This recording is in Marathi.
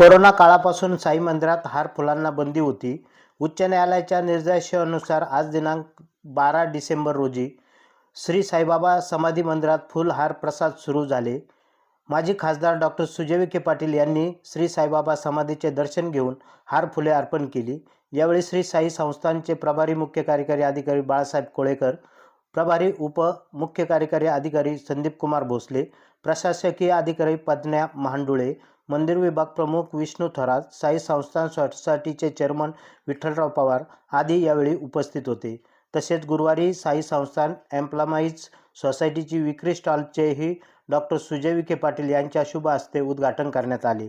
कोरोना काळापासून साई मंदिरात हार फुलांना बंदी होती. उच्च न्यायालयाच्या निर्देशानुसार आज दिनांक बारा डिसेंबर रोजी श्री साईबाबा समाधी मंदिरात फुलहार प्रसाद सुरू झाले. माजी खासदार डॉक्टर सुजय विखे पाटील यांनी श्री साईबाबा समाधीचे दर्शन घेऊन हार फुले अर्पण केली. यावेळी श्री साई संस्थांचे प्रभारी मुख्य कार्यकारी अधिकारी बाळासाहेब कोळेकर प्रभारी उप मुख्य कार्यकारी अधिकारी संदीप कुमार भोसले प्रशासकीय अधिकारी पद्न्या महांडुळे मंदिर विभाग प्रमुख विष्णू थरात साई संस्थान सोसायटीचे चेअरमन विठ्ठलराव पवार आदी यावेळी उपस्थित होते. तसेच गुरुवारी साई संस्थान एम्प्लॉमाईज सोसायटीची विक्री स्टॉलचेही डॉक्टर सुजय विखे पाटील यांच्या शुभ हस्ते उद्घाटन करण्यात आले.